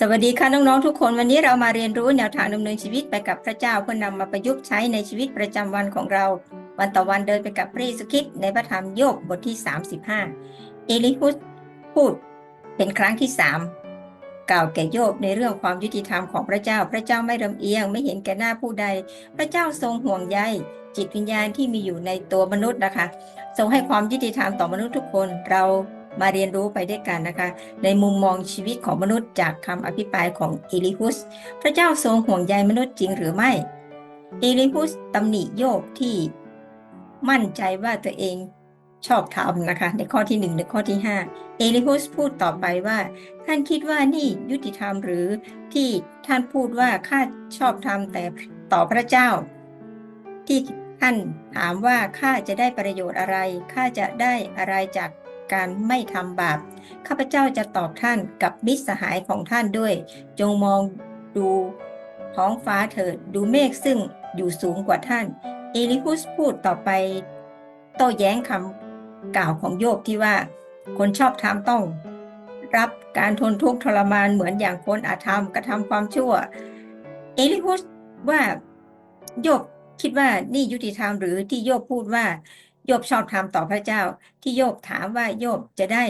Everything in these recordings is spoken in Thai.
สวัสดีค่ะน้องๆทุกคนวันนี้เรามาเรียนรู้แนวทางดำเนินชีวิตไปกับพระเจ้าเพื่อนำมาประยุกต์ใช้ในชีวิตประจำวันของเรา วันต่อวันเดินไปกับพระเยซูคริสต์ในพระธรรมโยบบทที่ 35 เอลิฮุสพูดเป็นครั้งที่สามกล่าวแก่โยบในเรื่องความยุติธรรมของพระเจ้า พระเจ้าไม่ลำเอียงไม่เห็นแก่หน้าผู้ใด พระเจ้าทรงห่วงใยจิตวิญญาณที่มีอยู่ในตัวมนุษย์นะคะ ทรงให้ความยุติธรรมต่อมนุษย์ทุกคนเรา มาเรียนรู้ไปด้วยกันนะคะ ในมุมมองชีวิตของมนุษย์จากคำอภิปรายของเอลิฮุส พระเจ้าทรงห่วงใยมนุษย์จริงหรือไม่เอลิฮุสตำหนิโยบที่มั่นใจว่าตัวเองชอบธรรมนะคะ ในข้อที่หนึ่งในข้อที่ห้าเอลิฮุสพูดต่อไปว่า ท่านคิดว่านี่ยุติธรรมหรือที่ท่านพูดว่าข้าชอบธรรมแต่ต่อพระเจ้า ที่ท่านถามว่าข้าจะได้ประโยชน์อะไรข้าจะได้อะไรจาก การไม่ทำบาป ข้าพเจ้าจะตอบท่านกับมิตรสหายของท่านด้วย จงมองดูท้องฟ้าเถิด ดูเมฆซึ่งอยู่สูงกว่าท่าน เอลิฮุสพูดต่อไป โต้แย้งคำกล่าวของโยบที่ว่า คนชอบธรรมต้อง รับการทนทุกข์ทรมานเหมือนอย่างคนอาธรรมกระทำความชั่ว เอลิฮุสว่าโยบคิดว่านี่ยุติธรรมหรือที่โยบพูดว่า โยบชอบธรรมต่อพระเจ้า ที่โยบถามว่าโยบจะได้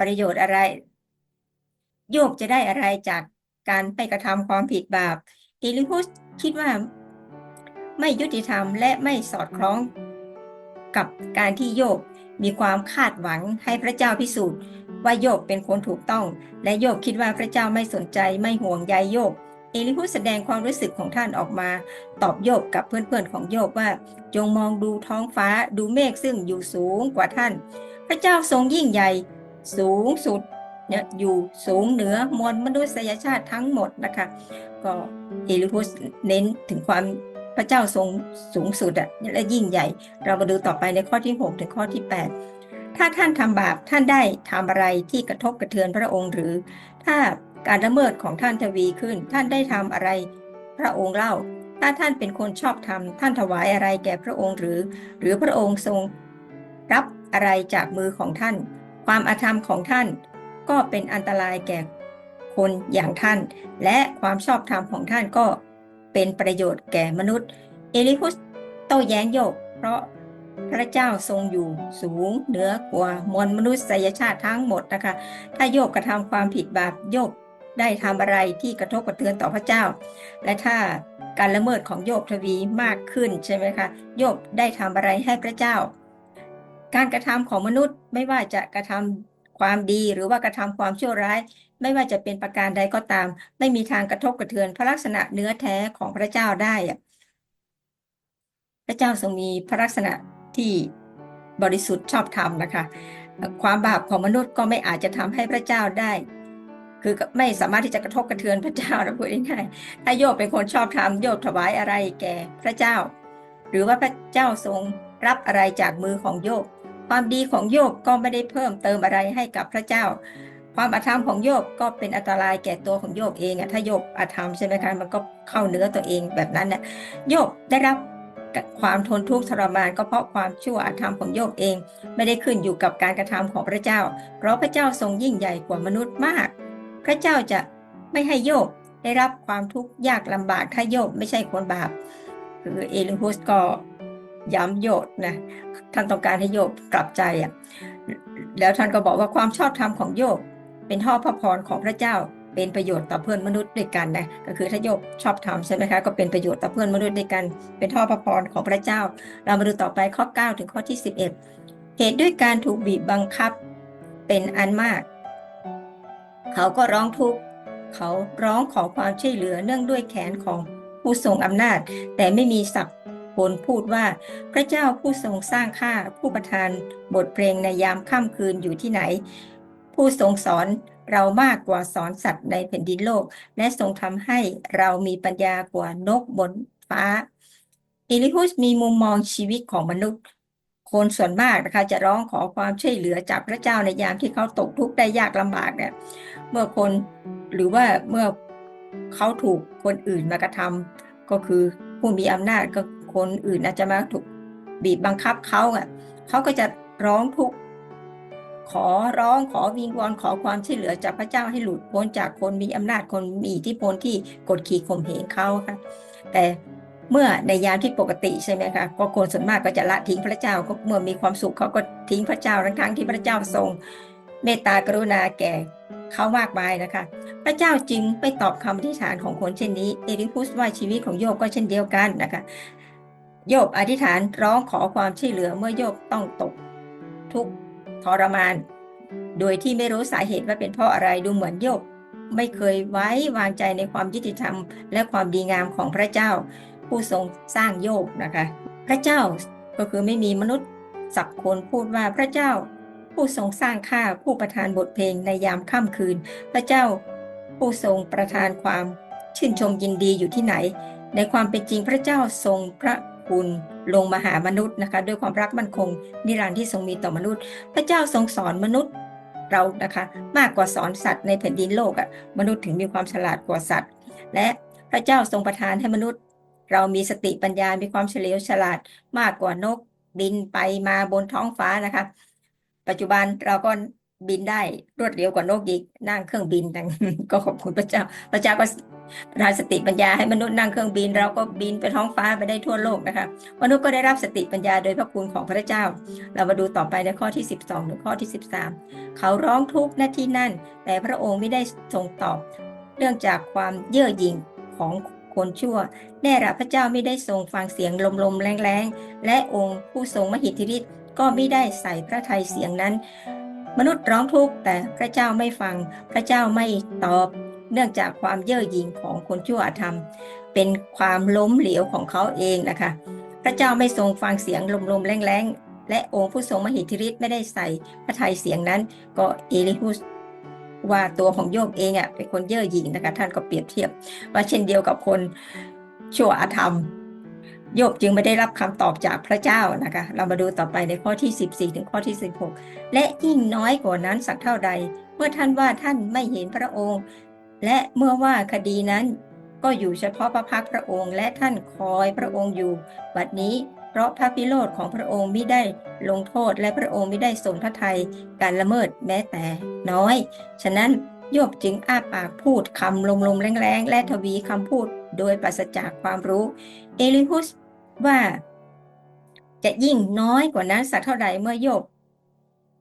ประโยชน์อะไร โยบจะได้อะไรจากการไปกระทำความผิดบาปเอลิฮุสคิดว่าไม่ยุติธรรมและไม่สอดคล้องกับการที่โยบมีความคาดหวังให้พระเจ้าพิสูจน์ ว่าโยบเป็นคนถูกต้อง และโยบคิดว่าพระเจ้าไม่สนใจไม่ห่วงใยโยบ เอลิฮุแสดงความรู้สึกของท่านออกมา ตอบโยบกับเพื่อนๆของโยบว่า จงมองดูท้องฟ้าดูเมฆซึ่งอยู่สูงกว่าท่าน พระเจ้าทรงยิ่งใหญ่ สูงสุดเนี่ยอยู่สูงเหนือมวลมนุษยชาติทั้งหมดนะคะก็เอลิฮุสเน้นถึงความพระเจ้าทรงสูงสุดอะและยิ่งใหญ่ เรามาดูต่อไปในข้อที่ 6 ถึงข้อที่ 8 ถ้าท่านทำบาปท่านได้ทำอะไรที่กระทบกระเทือนพระองค์หรือ ถ้า การละเมิดของท่านทวีขึ้น ท่านได้ทำอะไร พระองค์เล่า ถ้าท่านเป็นคนชอบธรรมท่านถวายอะไรแก่พระองค์หรือ หรือพระองค์ทรง รับอะไรจากมือของท่าน ความอาธรรมของท่าน ก็เป็นอันตรายแก่คนอย่างท่าน และความชอบธรรมของท่านก็เป็นประโยชน์แก่มนุษย์ เอลิฮุสโต้แย้งโยบเพราะพระเจ้าทรงอยู่สูงเหนือกว่ามวลมนุษยชาติทั้งหมดนะคะ ถ้าโยบกระทำความผิดบาปโยบ ได้ทำอะไรที่กระทบกระเทือนต่อพระเจ้า และถ้าการละเมิดของโยบทวีมากขึ้นใช่ไหมคะโยบได้ทำอะไรให้พระเจ้า การกระทำของมนุษย์ไม่ว่าจะกระทำความดีหรือว่ากระทำความชั่วร้าย ไม่ว่าจะเป็นประการใดก็ตาม ไม่มีทางกระทบกระเทือนพระลักษณะเนื้อแท้ของพระเจ้าได้พระเจ้าทรงมีพระลักษณะที่บริสุทธิ์ชอบธรรมนะคะ ความบาปของมนุษย์ก็ไม่อาจจะทำให้พระเจ้าได้ คือไม่สามารถที่จะกระทบกระเทือนพระเจ้านะพูดง่ายๆถ้าโยบเป็นคนชอบธรรมโยบถวายอะไรแก่พระเจ้า หรือว่าพระเจ้าทรงรับอะไรจากมือของโยบความดีของโยบก็ไม่ได้เพิ่มเติมอะไรให้กับพระเจ้า ความอาธรรมของโยบก็เป็นอันตรายแก่ตัวของโยบเองอะถ้าโยบอาธรรมใช่ไหมคะมันก็เข้าเนื้อตัวเองแบบนั้นเนี่ยโยบได้รับความทนทุกข์ทรมานก็เพราะความชั่วอาธรรมของโยบเอง ไม่ได้ขึ้นอยู่กับการกระทำของพระเจ้า เพราะพระเจ้าทรงยิ่งใหญ่กว่ามนุษย์มาก พระเจ้าจะไม่ให้โยบได้รับความทุกข์ยากลำบากถ้าโยบไม่ใช่คนบาปคือเอลิฮุสก็ย้ำโยบนะท่านต้องการให้โยบกลับใจอะแล้วท่านก็บอกว่าความชอบธรรมของโยบเป็นท่อพระพรของพระเจ้าเป็นประโยชน์ต่อเพื่อนมนุษย์ด้วยกันนะก็คือถ้าโยบชอบธรรมใช่ไหมคะก็เป็นประโยชน์ต่อเพื่อนมนุษย์ด้วยกัน เป็นท่อพระพรของพระเจ้า เรามาดูต่อไปข้อ 9 ถึงข้อที่ 11 เหตุด้วยการถูกบีบบังคับเป็นอันมาก เขาก็ร้องทุกข์ เขาร้องขอความช่วยเหลือเนื่องด้วยแขนของผู้ทรงอำนาจ แต่ไม่มีศัพท์คนพูดว่า พระเจ้าผู้ทรงสร้างข้าผู้ประทานบทเพลงในยามค่ำคืนอยู่ที่ไหน ผู้ทรงสอนเรามากกว่าสอนสัตว์ในแผ่นดินโลก และทรงทำให้เรามีปัญญากว่านกบนฟ้าเอลิฮุสมีมุมมองชีวิตของมนุษย์ คนส่วนมากนะคะจะร้องขอความช่วยเหลือจากพระเจ้าในยามที่เขาตกทุกข์ได้ยากลำบากเนี่ย เมื่อคนหรือว่าเมื่อเขาถูกคนอื่นมากระทำก็คือผู้มีอำนาจก็คนอื่นอาจจะมาถูกบีบบังคับเขาอะเขาก็จะร้องทุกข์ขอร้องขอวิงวอนขอความช่วยเหลือจากพระเจ้าให้หลุดพ้นจากคนมีอำนาจคนมีอิทธิพลที่กดขี่ข่มเหงเขาค่ะ แต่เมื่อในยามที่ปกติใช่ไหมคะก็คนส่วนมากก็จะละทิ้งพระเจ้าก็เมื่อมีความสุขเขาก็ทิ้งพระเจ้าทั้งทั้งๆที่พระเจ้าทรง เมตตากรุณาแก่ เขามากมายนะคะ พระเจ้าจึงไม่ตอบคำอธิษฐานของคนเช่นนี้ เอลิพุสว่าชีวิตของโยบก็เช่นเดียวกันนะคะ โยบอธิษฐานร้องขอความช่วยเหลือเมื่อโยบต้องตก ทุกข์ทรมาน โดยที่ไม่รู้สาเหตุว่าเป็นเพราะอะไรดูเหมือนโยบไม่เคยไว้วางใจในความยุติธรรม และความดีงามของพระเจ้า ผู้ทรงสร้างโยบนะคะ พระเจ้าก็คือไม่มีมนุษย์สักคนพูดว่าพระเจ้า ผู้ทรงสร้างข้าผู้ประทานบทเพลงในยามค่ำคืน พระเจ้าผู้ทรงประทานความชื่นชมยินดีอยู่ที่ไหน ในความเป็นจริงพระเจ้าทรงพระคุณลงมาหามนุษย์นะคะ ด้วยความรักมั่นคง นิรันดร์ที่ทรงมีต่อมนุษย์ พระเจ้าทรงสอนมนุษย์เรานะคะมากกว่าสอนสัตว์ในแผ่นดินโลกอะ่ะมนุษย์ถึงมีความฉลาดกว่าสัตว์ และพระเจ้าทรงประทานให้มนุษย์ เรามีสติปัญญา มีความเฉลียวฉลาดมากกว่านก บินไปมาบนท้องฟ้านะคะ ปัจจุบันเราก็บินได้รวดเร็วกว่านกอีกนั่งเครื่องบินดังก็ขอบคุณพระเจ้า พระเจ้าก็ประทานสติปัญญาให้มนุษย์นั่งเครื่องบิน เราก็บินไปท้องฟ้าไปได้ทั่วโลกนะคะมนุษย์ก็ได้รับสติปัญญาโดยพระคุณของพระเจ้า เรามาดูต่อไปในข้อที่ 12 ถึงข้อที่ 13 เขาร้องทุกข์ณที่นั่น แต่พระองค์ไม่ได้ทรงตอบ เนื่องจากความเย่อหยิ่งของคนชั่วแน่ละพระเจ้าไม่ได้ทรงฟังเสียงลมๆแรงๆและองค์ผู้ทรงมหิทธิฤทธิ์ ก็ไม่ได้ใส่พระทัยเสียงนั้น มนุษย์ร้องทุกข์แต่พระเจ้าไม่ฟัง พระเจ้าไม่ตอบ เนื่องจากความเย่อหยิ่งของคนชั่วอธรรม เป็นความล้มเหลวของเขาเองนะคะ พระเจ้าไม่ทรงฟังเสียงลมๆแรงๆ และองค์ผู้ทรงมหิทธิฤทธิ์ไม่ได้ใส่พระทัยเสียงนั้น ก็เอลิฮุสว่าตัวของโยบเองอะเป็นคนเย่อหยิ่งนะคะ ท่านก็เปรียบเทียบ ว่าเช่นเดียวกับคนชั่วอธรรม โยบจึงไม่ได้รับคำตอบจากพระเจ้านะคะ เรามาดูต่อไปในข้อที่ 14 ถึงข้อที่ 16 และยิ่งน้อยกว่านั้นสักเท่าใด เมื่อท่านว่าท่านไม่เห็นพระองค์ และเมื่อว่าคดีนั้นก็อยู่เฉพาะพระพักพระองค์ และท่านคอยพระองค์อยู่บัดนี้เพราะพระพิโรธของพระองค์ไม่ได้ลงโทษและพระองค์ไม่ได้ทรงพระทัยการละเมิดแม้แต่น้อย ฉะนั้นโยบจึงอ้าปากพูดคำลมๆแรงๆ และทวีคำพูดโดยปราศจากความรู้ เอลิฮุส ว่า จะยิ่งน้อยกว่านั้นสักเท่าใดเมื่อโยบ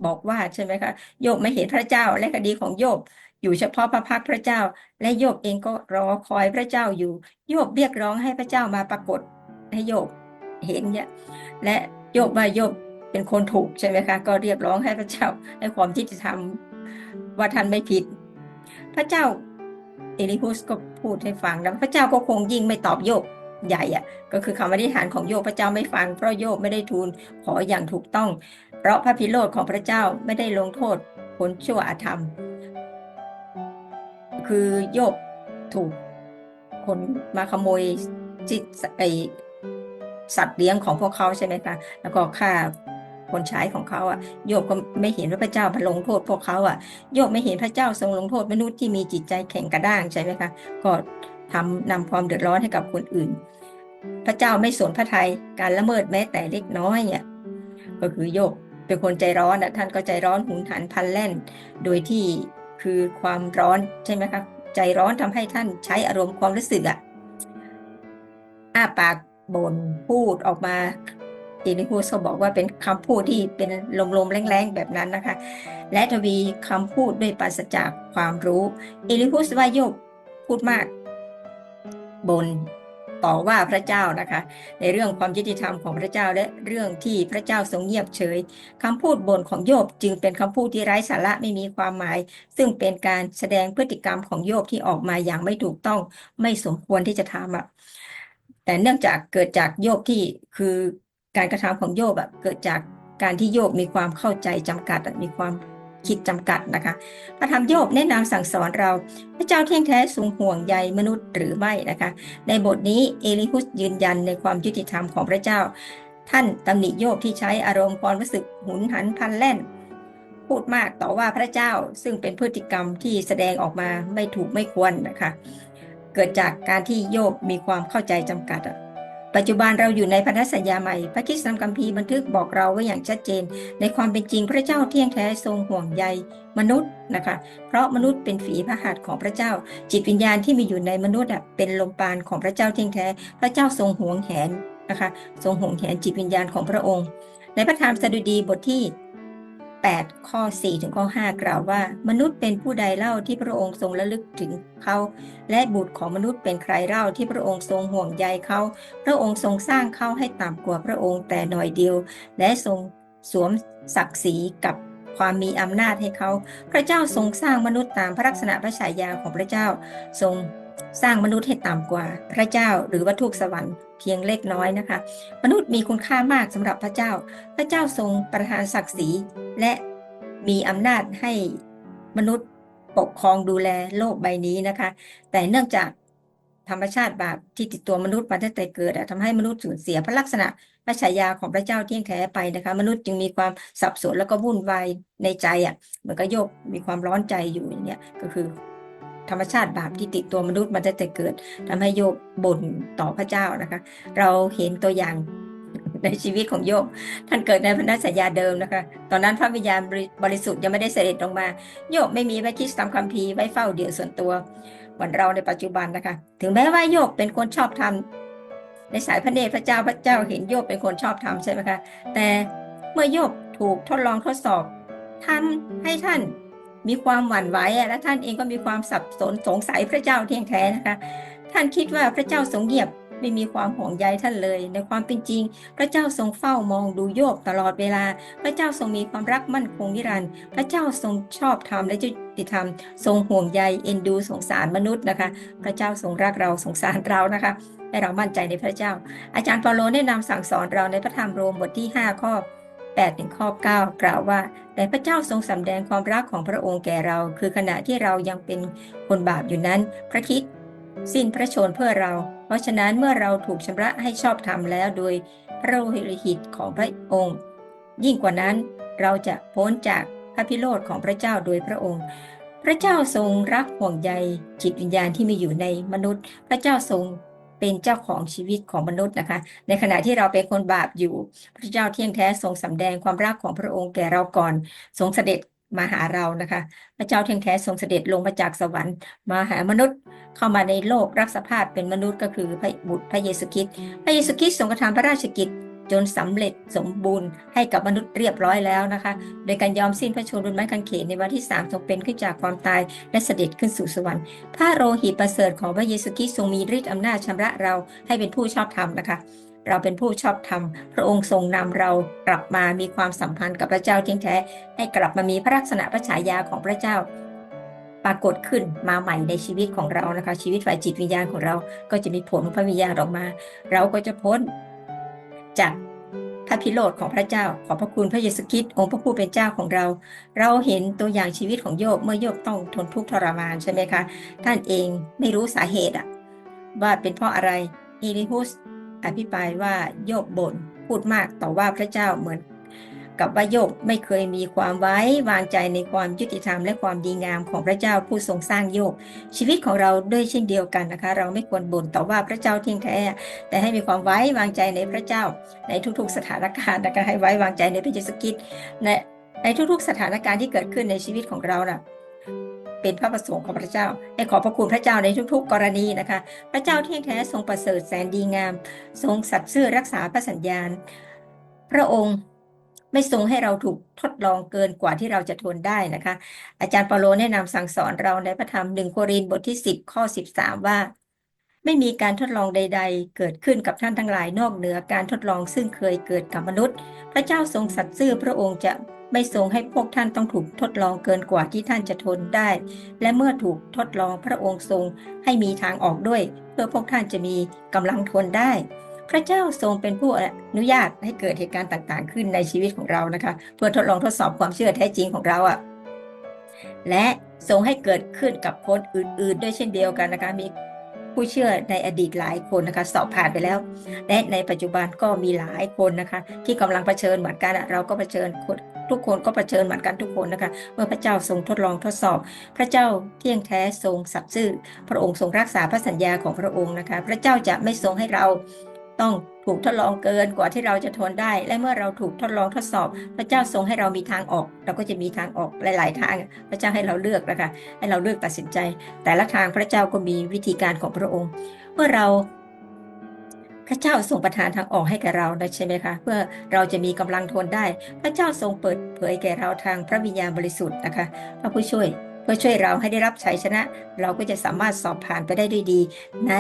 บอกว่าใช่ไหมคะโยบไม่เห็นพระเจ้าและคดีของโยบอยู่เฉพาะพระพักพระเจ้า และโยบเองก็รอคอยพระเจ้าอยู่ โยบเรียกร้องให้พระเจ้ามาปรากฏให้โยบเห็นเนี่ยและโยบว่าโยบเป็นคนถูกใช่ไหมคะก็เรียกร้องให้พระเจ้าให้ความยุติธรรมว่าท่านไม่ผิด พระเจ้าเอลิฮุสก็พูดให้ฟังแล้วพระเจ้าก็คงยิ่งไม่ตอบโยบ ใหญ่อะก็คือคำอธิษฐานของโยบพระเจ้าไม่ฟังเพราะโยบไม่ได้ทูลขออย่างถูกต้อง เพราะพระพิโรธของพระเจ้าไม่ได้ลงโทษคนชั่วอธรรม คือโยบถูกคนมาขโมยจิตไอสัตว์เลี้ยงของพวกเขาใช่ไหมคะแล้วก็ฆ่าคนใช้ของเขาอะโยบก็ไม่เห็นว่าพระเจ้ามาลงโทษพวกเขาอะโยบไม่เห็นพระเจ้าทรงลงโทษมนุษย์ที่มีจิตใจแข็งกระด้างใช่ไหมคะก็ ทำนำความเดือดร้อนให้กับคนอื่น พระเจ้าไม่สนพระทัยการละเมิดแม้แต่เล็กน้อยเนี่ยก็คือโยบเป็นคนใจร้อนอะท่านก็ใจร้อนหุนหันพันแล่น โดยที่คือความร้อนใช่ไหมคะใจร้อนทำให้ท่านใช้อารมณ์ความรู้สึกอะอ้าปากบ่นพูดออกมาเอลิฮูสบอกว่าเป็นคำพูดที่เป็นลมๆแรงๆแบบนั้นนะคะ และทวีคำพูดด้วยปราศจากความรู้เอลิฮูสว่าโยบพูดมาก บนต่อว่าพระเจ้านะคะ ในเรื่องความยุติธรรมของพระเจ้าและเรื่องที่พระเจ้าทรงเงียบเฉยคำพูดบ่นของโยบจึงเป็นคำพูดที่ไร้สาระไม่มีความหมาย ซึ่งเป็นการแสดงพฤติกรรมของโยบที่ออกมาอย่างไม่ถูกต้องไม่สมควรที่จะทำอะแต่เนื่องจากเกิดจากโยบที่คือการกระทำของโยบอะเกิดจากการที่โยบมีความเข้าใจจำกัดมีความ คิดจำกัดนะคะพระธรรมโยบแนะนำสั่งสอนเรา พระเจ้าเที่ยงแท้ทรงห่วงใยมนุษย์หรือไม่นะคะ ในบทนี้เอลิฮุสยืนยันในความยุติธรรมของพระเจ้า ท่านตำหนิโยบที่ใช้อารมณ์ความรู้สึกหุนหันพันแล่น พูดมากต่อว่าพระเจ้าซึ่งเป็นพฤติกรรมที่แสดงออกมาไม่ถูกไม่ควรนะคะ เกิดจากการที่โยบมีความเข้าใจจำกัดอะ ปัจจุบันเราอยู่ในพันธสัญญาใหม่ พระคริสตธรรมคัมภีร์บันทึกบอกเราไว้อย่างชัดเจน ในความเป็นจริงพระเจ้าเที่ยงแท้ทรงห่วงใยมนุษย์นะคะ เพราะมนุษย์เป็นฝีพระหัตถ์ของพระเจ้า จิตวิญญาณที่มีอยู่ในมนุษย์เป็นลมปราณของพระเจ้าเที่ยงแท้ พระเจ้าทรงห่วงแหนนะคะ ทรงห่วงแหนจิตวิญญาณของพระองค์ ในพระธรรมสดุดีบทที่ 8 ข้อ 4 ถึงข้อ 5 กล่าวว่า มนุษย์เป็นผู้ใดเล่าที่พระองค์ทรงระลึกถึงเขา และบุตรของมนุษย์เป็นใครเล่าที่พระองค์ทรงห่วงใยเขา พระองค์ทรงสร้างเขาให้ต่ำกว่าพระองค์แต่หน่อยเดียว และทรงสวมศักดิ์ศรีกับความมีอำนาจให้เขา พระเจ้าทรงสร้างมนุษย์ตามพระลักษณะพระฉายาของพระเจ้า ทรงสร้างมนุษย์ให้ต่ำกว่า พระเจ้าหรือวัตถุสวรรค์ เพียงเล็กน้อยนะคะ มนุษย์มีคุณค่ามากสำหรับพระเจ้า พระเจ้าทรงประทานศักดิ์ศรีและมีอำนาจให้มนุษย์ปกครองดูแลโลกใบนี้นะคะ แต่เนื่องจากธรรมชาติบาปที่ติดตัวมนุษย์มาตั้งแต่เกิดอะทำให้มนุษย์สูญเสียพระลักษณะพระฉายาของพระเจ้าเที่ยงแท้ไปนะคะ มนุษย์จึงมีความสับสนแล้วก็วุ่นวายในใจอะเหมือนกับโยบมีความร้อนใจอยู่อย่างเงี้ยก็คือ ธรรมชาติบาปที่ติดตัวมนุษย์มาตั้งแต่เกิดทำให้โยบบ่นต่อพระเจ้านะคะ เราเห็นตัวอย่างในชีวิตของโยบท่านเกิดในพันธสัญญาเดิมนะคะ ตอนนั้นพระวิญญาณบริสุทธิ์ยังไม่ได้เสด็จลงมา โยบไม่มีพระคริสตามคัมภีร์ไว้เฝ้าเดี่ยวส่วนตัวเหมือนเราในปัจจุบันนะคะ ถึงแม้ว่าโยบเป็นคนชอบธรรมในสายพระเนตรพระเจ้าพระเจ้าเห็นโยบเป็นคนชอบธรรมใช่ไหมคะ แต่เมื่อโยบถูกทดลองทดสอบทำให้ท่าน มีความหวั่นไหวและท่านเองก็มีความสับสนสงสัยพระเจ้าเที่ยงแท้นะคะ ท่านคิดว่าพระเจ้าทรงเงียบไม่มีความห่วงใยท่านเลย ในความเป็นจริง พระเจ้าทรงเฝ้ามองดูโยบตลอดเวลา พระเจ้าทรงมีความรักมั่นคงนิรันดร์พระเจ้าทรงชอบธรรมและยุติธรรม ทรงห่วงใยเอ็นดูสงสารมนุษย์นะคะ พระเจ้าทรงรักเราสงสารเรานะคะให้เรามั่นใจในพระเจ้า อาจารย์เปาโลแนะนำสั่งสอนเราในพระธรรมโรมบทที่ 5 ข้อ 8ถึงข้อ 9 กล่าวว่า แต่พระเจ้าทรงสำแดงความรักของพระองค์แก่เรา คือขณะที่เรายังเป็นคนบาปอยู่นั้น พระคิดสิ้นพระชนเพื่อเรา เพราะฉะนั้นเมื่อเราถูกชำระให้ชอบธรรมแล้วโดยพระโลหิตของพระองค์ ยิ่งกว่านั้นเราจะพ้นจากพระพิโรธของพระเจ้าโดยพระองค์ พระเจ้าทรงรักห่วงใยจิตวิญญาณที่มีอยู่ในมนุษย์ พระเจ้าทรง เป็นเจ้าของชีวิตของมนุษย์นะคะ ในขณะที่เราเป็นคนบาปอยู่ พระเจ้าเที่ยงแท้ทรงสำแดงความรักของพระองค์แก่เราก่อนทรงเสด็จมาหาเรานะคะ พระเจ้าเที่ยงแท้ทรงเสด็จลงมาจากสวรรค์ มาหามนุษย์เข้ามาในโลกรับสภาพเป็นมนุษย์ก็คือพระบุตรพระเยซูคริสต์พระเยซูคริสต์ทรงกระทำพระราชกิจ จนสำเร็จสมบูรณ์ให้กับมนุษย์เรียบร้อยแล้วนะคะ โดยการยอมสิ้นพระชนม์บนไม้กางเขนในวันที่สามทรงเป็นขึ้นจากความตายและเสด็จขึ้นสู่สวรรค์พระโลหิตประเสริฐของพระเยซูคริสต์ทรงมีฤทธิ์อำนาจชำระเราให้เป็นผู้ชอบธรรมนะคะเราเป็นผู้ชอบธรรม พระองค์ทรงนำเรากลับมามีความสัมพันธ์กับพระเจ้าเที่ยงแท้ ให้กลับมามีพระลักษณะพระฉายาของพระเจ้า ปรากฏขึ้นมาใหม่ในชีวิตของเรานะคะ ชีวิตฝ่ายจิตวิญญาณของเราก็จะมีผลพระวิญญาณออกมา เราก็จะพ้น จากพระพิโรธของพระเจ้า ขอพระคุณพระเยซูคริสต์องค์พระผู้เป็นเจ้าของเรา เราเห็นตัวอย่างชีวิตของโยบเมื่อโยบต้องทนทุกข์ทรมานใช่ไหมคะ ท่านเองไม่รู้สาเหตุอะว่าเป็นเพราะอะไรอีลิฮุสอภิปรายว่าโยบบ่นพูดมากต่อว่าพระเจ้าเหมือน กับว่าโยบไม่เคยมีความไว้วางใจในความยุติธรรมและความดีงามของพระเจ้าผู้ทรงสร้างโยบชีวิตของเราด้วยเช่นเดียวกันนะคะ เราไม่ควรบ่นต่อว่าพระเจ้าเที่ยงแท้ แต่ให้มีความไว้วางใจในพระเจ้า ในทุกๆสถานการณ์นะคะให้ไว้วางใจในพระเยซูคริสต์ในในทุกๆสถานการณ์ที่เกิดขึ้นในชีวิตของเราน่ะเป็นพระประสงค์ของพระเจ้าให้ขอพระคุณพระเจ้าในทุกๆ กรณีนะคะ พระเจ้าเที่ยงแท้ทรงประเสริฐแสนดีงาม ทรงสัตย์ซื่อรักษาพระสัญญาณ พระองค์ ไม่ทรงให้เราถูกทดลองเกินกว่าที่เราจะทนได้นะคะ อาจารย์เปาโลแนะนำสั่งสอนเราในพระธรรมหนึ่งโครินบทที่10ข้อ13ว่า ไม่มีการทดลองใด ๆ เกิดขึ้นกับท่านทั้งหลายนอกเหนือการทดลองซึ่งเคยเกิดกับมนุษย์ พระเจ้าทรงสัตย์ซื่อพระองค์จะไม่ทรงให้พวกท่านต้องถูกทดลองเกินกว่าที่ท่านจะทนได้ และเมื่อถูกทดลองพระองค์ทรงให้มีทางออกด้วย เพื่อพวกท่านจะมีกำลังทนได้ พระเจ้าทรงเป็นผู้อนุญาตให้เกิดเหตุการณ์ต่างๆ ขึ้นในชีวิตของเรานะคะ เพื่อทดลองทดสอบความเชื่อแท้จริงของเราอะ่ะและทรงให้เกิดขึ้นกับคนอื่นๆ ด้วยเช่นเดียวกันนะคะมีผู้เชื่อในอดีตหลายคนนะคะ สอบผ่านไปแล้ว และในปัจจุบันก็มีหลายคนนะคะ ที่กำลังเผชิญเหมือนกันเราก็เผชิญคนทุกคนก็เผชิญเหมือนกันทุกคนนะคะ เมื่อพระเจ้าทรงทดลองทดสอบ พระเจ้าเที่ยงแท้ทรงสัตย์ซื่อ พระองค์ทรงรักษาพระสัญญาของพระองค์นะคะ พระเจ้าจะไม่ทรงให้เรา ต้องถูกทดลองเกินกว่าที่เราจะทนได้ และเมื่อเราถูกทดลองทดสอบ พระเจ้าทรงให้เรามีทางออก เราก็จะมีทางออกหลาย ๆ ทาง พระเจ้าให้เราเลือกนะคะให้เราเลือกตัดสินใจ แต่ละทางพระเจ้าก็มีวิธีการของพระองค์ เมื่อเราพระเจ้าทรงประทานทางออกให้แก่เรานะใช่ไหมคะ เพื่อเราจะมีกำลังทนได้ พระเจ้าทรงเปิดเผยแก่เราทางพระวิญญาณบริสุทธิ์นะคะพระผู้ช่วยเพื่อช่วยเราให้ได้รับชัยชนะ เราก็จะสามารถสอบผ่านไปได้ด้วยดีใน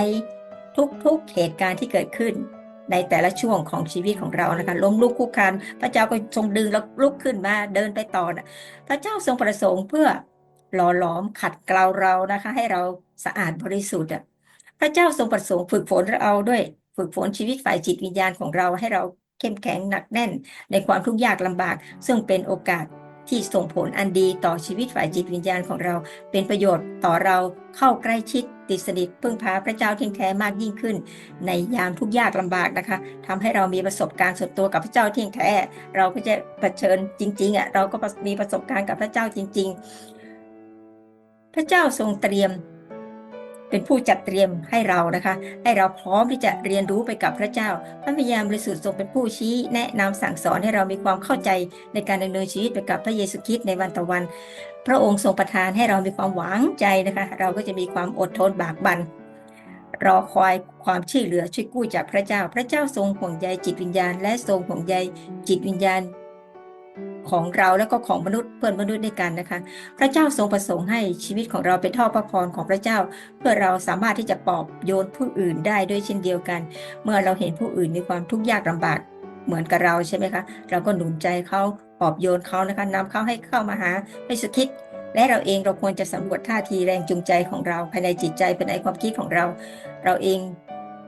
ทุกๆเหตุการณ์ที่เกิดขึ้น ในแต่ละช่วงของชีวิตของเรานะคะล้มลุกคลุกคานพระเจ้าก็ทรงดึงแล้วลุกขึ้นมาเดินไปต่อนะพระเจ้าทรงประสงค์เพื่อหล่อหลอมขัดเกลาเรานะคะ ให้เราสะอาดบริสุทธิ์อะพระเจ้าทรงประสงค์ฝึกฝนเราด้วย ฝึกฝนชีวิตฝ่ายจิตวิญญาณของเราให้เราเข้มแข็งหนักแน่นในความทุกข์ยากลำบาก ซึ่งเป็นโอกาส ที่ส่งผลอันดีต่อชีวิตฝ่ายจิตวิญญาณของเรา เป็นประโยชน์ต่อเราเข้าใกล้ชิดติดสนิทพึ่งพาพระเจ้าที่แท้มากยิ่งขึ้น ในยามทุกยากลำบากนะคะทำให้เรามีประสบการณ์ส่วนตัวกับพระเจ้าที่แท้ เราก็จะเผชิญจริงๆอะเราก็มีประสบการณ์กับพระเจ้าจริง ๆ พระเจ้าทรงเตรียม เป็นผู้จัดเตรียมให้เรานะคะ ให้เราพร้อมที่จะเรียนรู้ไปกับพระเจ้าพระวิญญาณบริสุทธิ์ทรงเป็นผู้ชี้แนะนำสั่งสอนให้เรามีความเข้าใจในการดำเนินชีวิตไปกับพระเยซูคริสต์ในวันต่อวัน พระองค์ทรงประทานให้เรามีความหวังใจนะคะ เราก็จะมีความอดทนบากบั่นรอคอยความช่วยเหลือช่วยกู้จากพระเจ้า พระเจ้าทรงห่วงใยจิตวิญญาณ และทรงห่วงใยจิตวิญญาณ ของเราแล้วก็ของมนุษย์เพื่อนมนุษย์ด้วยกันนะคะ พระเจ้าทรงประสงค์ให้ชีวิตของเราเป็นท่อพระพรของพระเจ้า เพื่อเราสามารถที่จะปลอบโยนผู้อื่นได้ด้วยเช่นเดียวกัน เมื่อเราเห็นผู้อื่นมีความทุกข์ยากลำบากเหมือนกับเราใช่ไหมคะเราก็หนุนใจเขาปลอบโยนเขานะคะนำเขาให้เข้ามาหาพระสุคิดและเราเองเราควรจะสำรวจท่าทีแรงจูงใจของเรา ภายในจิตใจภายในความคิดของเรา เราเอง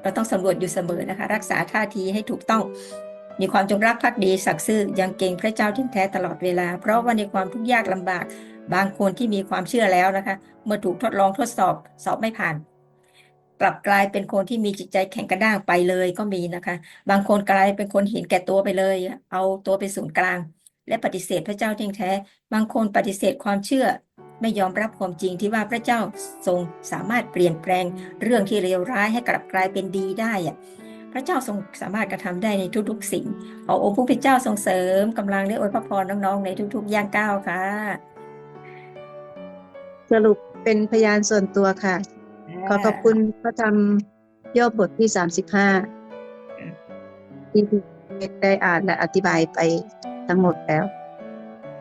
เราต้องสำรวจอยู่เสมอนะคะ รักษาท่าทีให้ถูกต้อง มีความจงรักภักดีศักดิ์ซื่อยังเก่งพระเจ้าที่แท้ตลอดเวลา เพราะว่าในความทุกข์ยากลำบาก บางคนที่มีความเชื่อแล้วนะคะ เมื่อถูกทดลองทดสอบสอบไม่ผ่าน กลับกลายเป็นคนที่มีจิตใจแข็งกระด้างไปเลยก็มีนะคะ บางคนกลายเป็นคนเห็นแก่ตัวไปเลย เอาตัวเป็นศูนย์กลาง และปฏิเสธพระเจ้าที่แท้ บางคนปฏิเสธความเชื่อไม่ยอมรับความจริงที่ว่าพระเจ้าทรงสามารถเปลี่ยนแปลงเรื่องที่เลวร้ายให้กลับกลายเป็นดีได้อะ พระเจ้าทรงสามารถกระทำได้ในทุกๆ สิ่ง ขอองค์ผู้เป็นเจ้าทรงเสริมกำลังและอวยพระพรน้องๆในทุกๆ ย่างก้าวค่ะ สรุปเป็นพยานส่วนตัวค่ะ ขอขอบคุณพระธรรมโยบบทที่สามสิบห้าที่ได้อ่านและอธิบายไปทั้งหมดแล้ว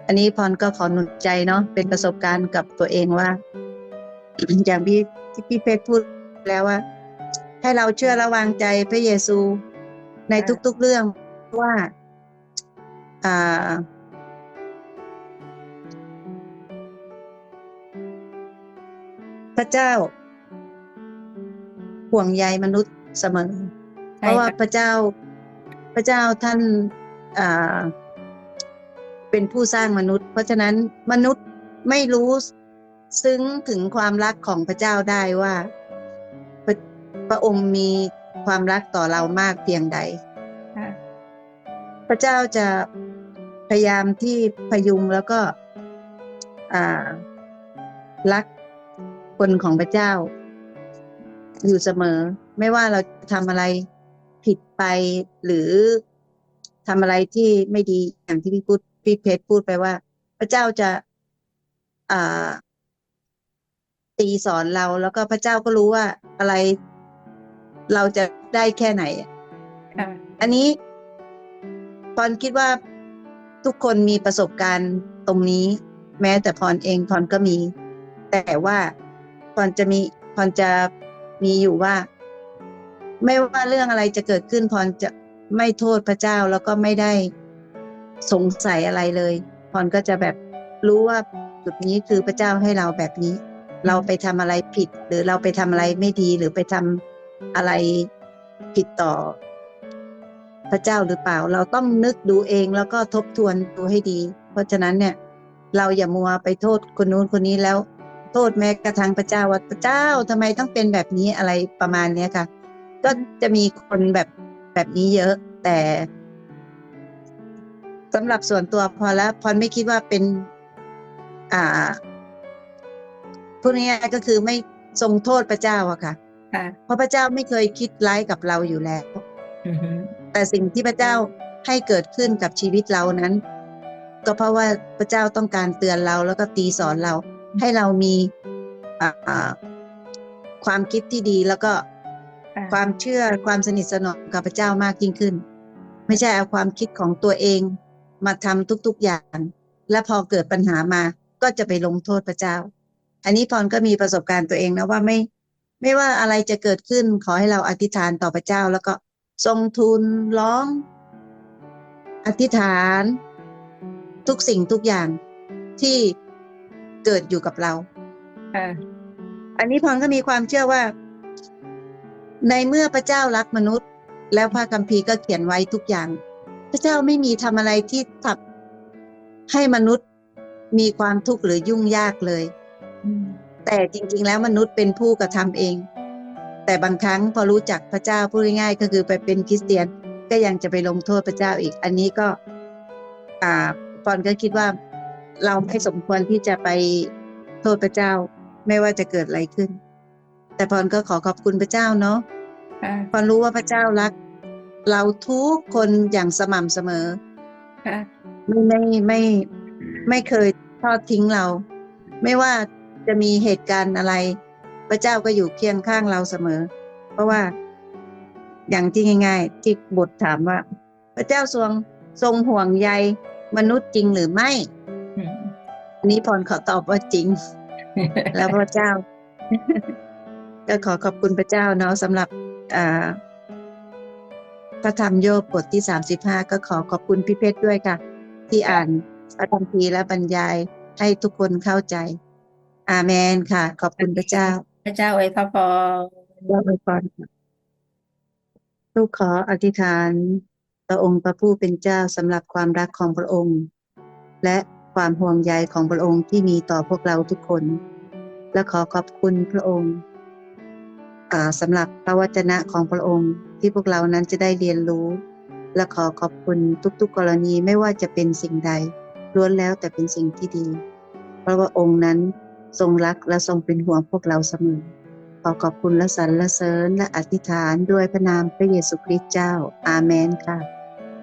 อันนี้พรก็ขอหนุนใจเนาะเป็นประสบการณ์กับตัวเองว่า อย่างพี่ที่พี่เพชรพูดแล้วว่า ให้เราเชื่อระวางใจพระเยซูในทุก ๆเรื่องว่าอ่าพระเจ้าห่วงใยมนุษย์เสมอ เพใช่ราะว่าค่ะพระเจ้าพระเจ้าท่านอ่าเป็นผู้สร้างมนุษย์ เพราะฉะนั้นมนุษย์ไม่รู้ซึ้งถึงความรักของพระเจ้าได้ว่า พระพระองค์มีความรักต่อเรามากเพียงใดค่ะพระเจ้าจะพยายามที่พยุงแล้วก็อ่ารักคนของพระเจ้า อยู่เสมอ ไม่ว่าเราจะทำอะไรผิดไปหรือทำอะไรที่ไม่ดีอย่างที่พี่พูดพี่เพชรพูดไปว่า พระเจ้าจะอ่าตีสอนเราแล้วก็พระเจ้าก็รู้ว่าอะไร เราจะได้แค่ไหนค่ะอันนี้พรคิดว่าทุกคนมีประสบการณ์ตรงนี้ แม้แต่พรเองพรก็มี แต่ว่าพรจะมีพรจะมีอยู่ว่า ไม่ว่าเรื่องอะไรจะเกิดขึ้นพรจะไม่โทษพระเจ้าแล้วก็ไม่ได้สงสัยอะไรเลยพรก็จะแบบรู้ว่าจุดนี้คือพระเจ้าให้เราแบบนี้ เราไปทำอะไรผิด หรือเราไปทำอะไรไม่ดีหรือไปทำ อะไรผิดต่อพระเจ้าหรือเปล่า เราต้องนึกดูเองแล้วก็ทบทวนดูให้ดี เพราะฉะนั้นเนี่ย เราอย่ามัวไปโทษคนนู้นคนนี้แล้ว โทษแม้กระทั่งพระเจ้าว่าพระเจ้าทำไมต้องเป็นแบบนี้อะไรประมาณเนี้ยค่ะ ก็จะมีคนแบบแบบนี้เยอะ แต่สำหรับส่วนตัวพอแล้วพรไม่คิดว่าเป็น อ่าพูดง่ายก็คือไม่ทรงโทษพระเจ้าอะค่ะ เพราะพระเจ้าไม่เคยคิดร้ายกับเราอยู่แล้วอือฮึแต่สิ่งที่พระเจ้าให้เกิดขึ้นกับชีวิตเรานั้น ก็เพราะว่าพระเจ้าต้องการเตือนเราแล้วก็ตีสอนเรา ให้เรามีอ่าอ่าความคิดที่ดีแล้วก็ค่ะความเชื่อความสนิทสนมกับพระเจ้ามากยิ่งขึ้น ไม่ใช่เอาความคิดของตัวเองมาทำทุก ๆอย่าง และพอเกิดปัญหามาก็จะไปลงโทษพระเจ้า อันนี้พรก็มีประสบการณ์ตัวเองนะว่าไม่ ไม่ว่าอะไรจะเกิดขึ้นขอให้เราอธิษฐานต่อพระเจ้า แล้วก็ทรงทูลร้อง อธิษฐาน ทุกสิ่งทุกอย่างที่เกิดอยู่กับเราอันนี้พรก็มีความเชื่อว่า ในเมื่อพระเจ้ารักมนุษย์ แล้วพระคัมภีร์ก็เขียนไว้ทุกอย่าง พระเจ้าไม่มีทำอะไรที่ทำให้มนุษย์มีความทุกข์หรือยุ่งยากเลย แต่จริง ๆ แล้วมนุษย์เป็นผู้กระทำเอง แต่บางครั้งพอรู้จักพระเจ้าพูดง่ายๆก็คือไปเป็นคริสเตียนก็ยังจะไปลงโทษพระเจ้าอีก อันนี้ก็อ่าปอนก็คิดว่าเราไม่สมควรที่จะไปโทษพระเจ้า ไม่ว่าจะเกิดอะไรขึ้น แต่พรก็ขอขอบคุณพระเจ้าเนาะค่ะพรรู้ว่าพระเจ้ารัก เราทุกคนอย่างสม่ำเสมอค่ะไม่ไม่ไม่ไม่เคยทอดทิ้งเรา ไม่ว่า จะมีเหตุการณ์อะไร พระเจ้าก็อยู่เคียงข้างเราเสมอ เพราะว่าอย่างที่ง่าย ๆ ที่บทถามว่า พระเจ้าทรงทรงห่วงใยมนุษย์จริงหรือไม่อืมอันนี้พรขอตอบว่าจริง แล้วพระเจ้า ก็ขอขอบคุณพระเจ้าเนาะสำหรับอ่าพระธรรมโยบบทที่สามสิบห้าก็ขอขอบคุณพี่เพชรด้วยค่ะ ที่อ่านพระธรรมพีร์และบรรยายให้ทุกคนเข้าใจ อาเมนค่ะ ขอบคุณพระเจ้า พระเจ้าอวยพระพรยอดพรค่ะลูกขออธิษฐานพระองค์พระผู้เป็นเจ้าสำหรับความรักของพระองค์ และความห่วงใยของพระองค์ที่มีต่อพวกเราทุกคน และขอขอบคุณพระองค์อ่าสำหรับพระวจนะของพระองค์ที่พวกเรานั้นจะได้เรียนรู้ และขอขอบคุณทุกๆกรณีไม่ว่าจะเป็นสิ่งใดล้วนแล้วแต่เป็นสิ่งที่ดี เพราะว่าองค์นั้น ทรงรักและทรงเป็นห่วงพวกเราเสมอ ขอขอบคุณและสรรเสริญและอธิษฐานด้วยพระนามพระเยซูคริสต์เจ้า อาเมนค่ะ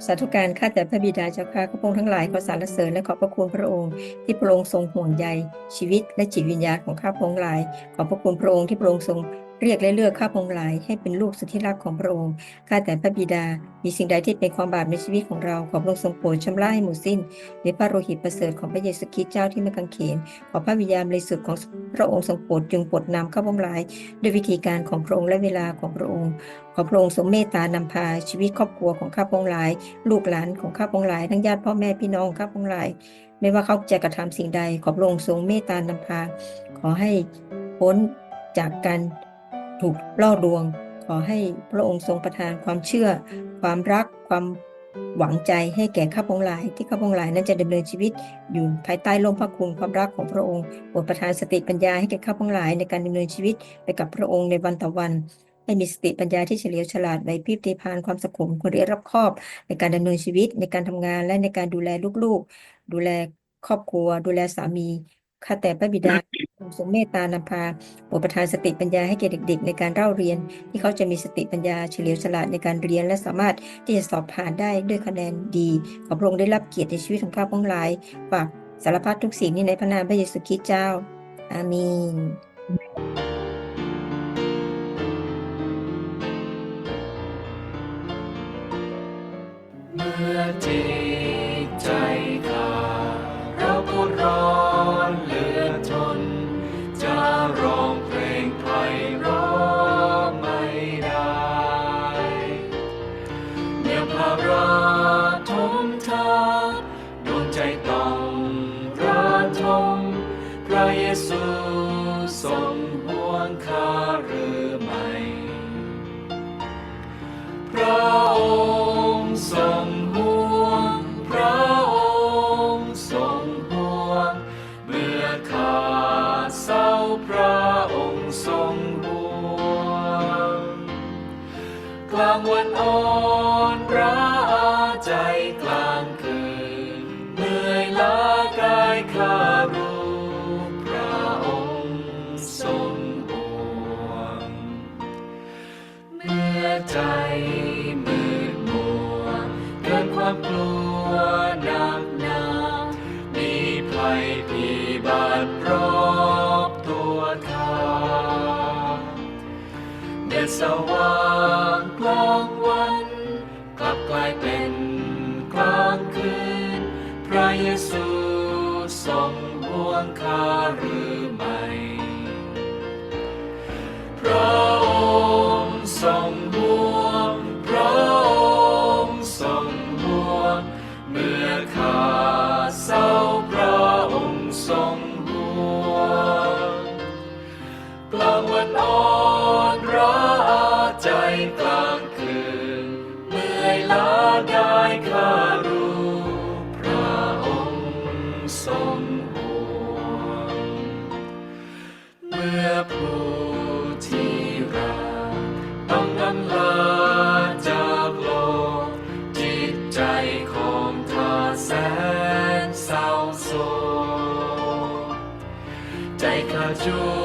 สาธุการข้าแต่พระบิดาเจ้าข้าพระองค์ทั้งหลายขอสรรเสริญและขอบพระคุณพระองค์ ที่พระองค์ทรงห่วงใยชีวิตและจิตวิญญาณของข้าพระองค์หลาย ขอบพระคุณพระองค์ที่พระองค์ทรง เรียกและเลือกข้าพองค์หลายให้เป็นลูกสุดที่รักของพระองค์ ข้าแต่พระบิดา มีสิ่งใดที่เป็นความบาปในชีวิตของเรา ขอพระองค์ทรงโปรดชำระให้หมดสิ้นด้วยพระโลหิตประเสริฐของพระเยซูคริสต์เจ้าที่ไม่กังเขน ขอพระวิญญาณบริสุทธิ์ของพระองค์ทรงโปรดจึงโปรดนำข้าพองค์หลายด้วยวิธีการของพระองค์และเวลาของพระองค์ ขอพระองค์ทรงเมตตานำพาชีวิตครอบครัวของข้าพองค์หลาย ลูกหลานของข้าพองค์หลาย ทั้งญาติพ่อแม่พี่น้องข้าพองค์หลาย ไม่ว่าเขาจะกระทำสิ่งใด ขอพระองค์ทรงเมตตานำพา ขอให้พ้นจากการ ถูกล่อลวง ขอให้พระองค์ทรงประทานความเชื่อ ความรักความหวังใจให้แก่ข้าพองหลาย ที่ข้าพองหลายนั้นจะดำเนินชีวิตอยู่ภายใต้ร่มพระคุณความรักของพระองค์โปรดประทานสติปัญญาให้แก่ข้าพองหลายในการดำเนินชีวิตไปกับพระองค์ในวันต่อวันให้มีสติปัญญาที่เฉลียวฉลาดในพริบตีพานความสุขุมควรเรียรอบคอบ ในการดำเนินชีวิตในการทำงานและในการดูแลลูกๆ ดูแลครอบครัว ดูแลสามีข้าแต่พระบิดา ทรงเมตตานำพาโปรดประทานสติปัญญาให้แก่เด็ก ๆ ในการเล่าเรียน ที่เขาจะมีสติปัญญาเฉลียวฉลาดในการเรียน และสามารถที่จะสอบผ่านได้ด้วยคะแนนดีขอพระองค์ได้รับเกียรติในชีวิตของข้าพงหลายฝากสารพัดทุกสิ่งนี้ในพระนามพระเยซูคริสต์เจ้า อาเมนเมื่อจิ ซูทรงห่วงข้าหรือไม่ พระองค์ทรงห่วง พระองค์ทรงห่วง เมื่อข้าเศร้าพระองค์ทรงห่วง กลางวันอ่อน สว่างกลางวัน กลับกลายเป็นกลางคืน พระเยซูทรงห่วงคาหรือไม่ พระองค์ทรง 上